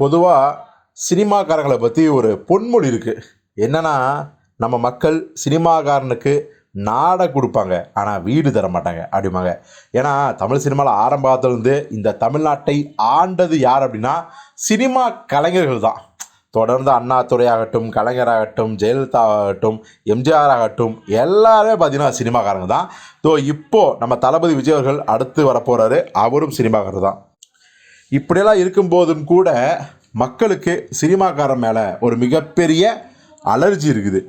பொதுவாக சினிமாக்காரங்களை பற்றி ஒரு பொன்மொழி இருக்குது என்னன்னா நம்ம மக்கள் சினிமாக்காரனுக்கு நாடை கொடுப்பாங்க. ஆனால் வீடு தர மாட்டாங்க. அப்படிம்பாங்க. ஏன்னா தமிழ் சினிமாவில் ஆரம்பத்துலேருந்து இந்த தமிழ்நாட்டை ஆண்டது யார் அப்படின்னா சினிமா கலைஞர்கள் தான். தொடர்ந்து அண்ணாதுரை ஆகட்டும் கலைஞராகட்டும் ஜெயலலிதா ஆகட்டும் எம்ஜிஆர் ஆகட்டும் எல்லாருமே பார்த்தீங்கன்னா சினிமாக்காரங்க தான். ஸோ இப்போது நம்ம தளபதி விஜய் அவர்கள் அடுத்து வரப்போகிறாரு அவரும் சினிமாக்காரர் தான். இப்படியெல்லாம் இருக்கும்போதும் கூட மக்களுக்கு சினிமாக்காரன் மேலே ஒரு மிகப்பெரிய அலர்ஜி இருக்குது.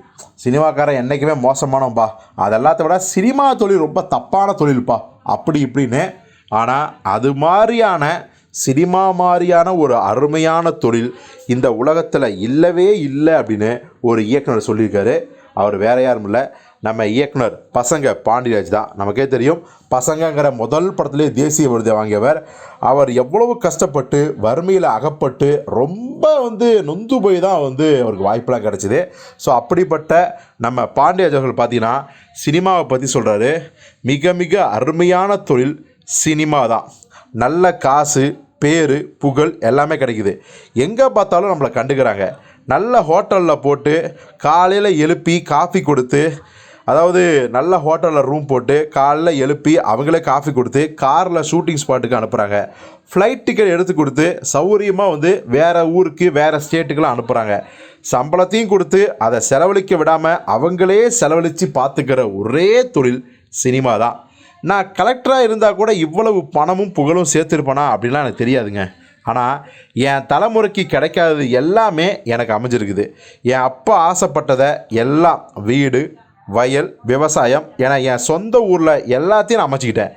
சினிமாக்காரன் என்றைக்குமே மோசமானவன்பா. அதெல்லாத்த விட சினிமா தொழில் ரொம்ப தப்பான தொழில்ப்பா அப்படி இப்படின்னு. ஆனால் அது மாதிரியான சினிமா மாதிரியான ஒரு அருமையான தொழில் இந்த உலகத்தில் இல்லவே இல்லை அப்படின்னு ஒரு இயக்குனர் சொல்லியிருக்காரு. அவர் வேற யாரும் இல்லை. நம்ம இயக்குனர் பசங்க பாண்டியராஜ் தான். நமக்கே தெரியும். பசங்கங்கிற முதல் படத்திலே தேசிய விருதை வாங்கியவர். அவர் எவ்வளவு கஷ்டப்பட்டு வறுமையில் அகப்பட்டு ரொம்ப வந்து நொந்து போய் தான் வந்து அவருக்கு வாய்ப்பெல்லாம் கிடச்சிது. ஸோ அப்படிப்பட்ட நம்ம பாண்டியராஜ் அவர்கள் பார்த்தீங்கன்னா சினிமாவை பற்றி சொல்கிறாரு மிக மிக அருமையான தொழில் சினிமா தான். நல்ல காசு பேர் புகழ் எல்லாமே கிடைக்குது. எங்கே பார்த்தாலும் நம்மளை கண்டுக்கிறாங்க. நல்ல ஹோட்டலில் போட்டு காலையில் எழுப்பி காஃபி கொடுத்து அதாவது நல்ல ஹோட்டலில் ரூம் போட்டு காலைல எழுப்பி அவங்களே காஃபி கொடுத்து காரில் ஷூட்டிங் ஸ்பாட்டுக்கு அனுப்புகிறாங்க ஃப்ளைட் டிக்கெட் எடுத்து கொடுத்து சௌகரியமாக வந்து வேறு ஊருக்கு வேறு ஸ்டேட்டுக்கெலாம் அனுப்புகிறாங்க சம்பளத்தையும் கொடுத்து அதை செலவழிக்க விடாமல் அவங்களே செலவழித்து பார்த்துக்கிற ஒரே தொழில் சினிமா தான். நான் கலெக்டராக இருந்தால் கூட இவ்வளவு பணமும் புகழும் சேர்த்துருப்பேனா அப்படிலாம் எனக்கு தெரியாதுங்க. ஆனால் என் தலைமுறைக்கு கிடைக்காதது எல்லாமே எனக்கு அமைஞ்சிருக்குது. என் அப்பா ஆசைப்பட்டதை எல்லாம் வீடு வயல் விவசாயம் என என் சொந்த ஊரில் எல்லாத்தையும் நான் அமைச்சிக்கிட்டேன்.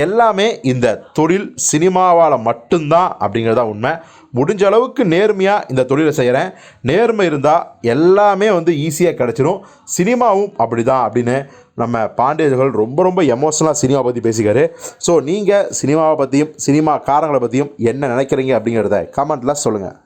எல்லாமே இந்த தொழில் சினிமாவால் மட்டும்தான் அப்படிங்கிறது தான் உண்மை. முடிஞ்ச அளவுக்கு நேர்மையாக இந்த தொழிலை செய்கிறேன் நேர்மை இருந்தால் எல்லாமே வந்து ஈஸியாக கிடச்சிரும். சினிமாவும் அப்படி தான் அப்படின்னு நம்ம பாண்டியர்கள் ரொம்ப ரொம்ப எமோஷனலாக சினிமாவை பற்றி பேசிக்காரு. ஸோ நீங்கள் சினிமாவை பற்றியும் சினிமா காரங்களை பற்றியும் என்ன நினைக்கிறீங்க அப்படிங்கிறத கமெண்ட்டில் சொல்லுங்கள்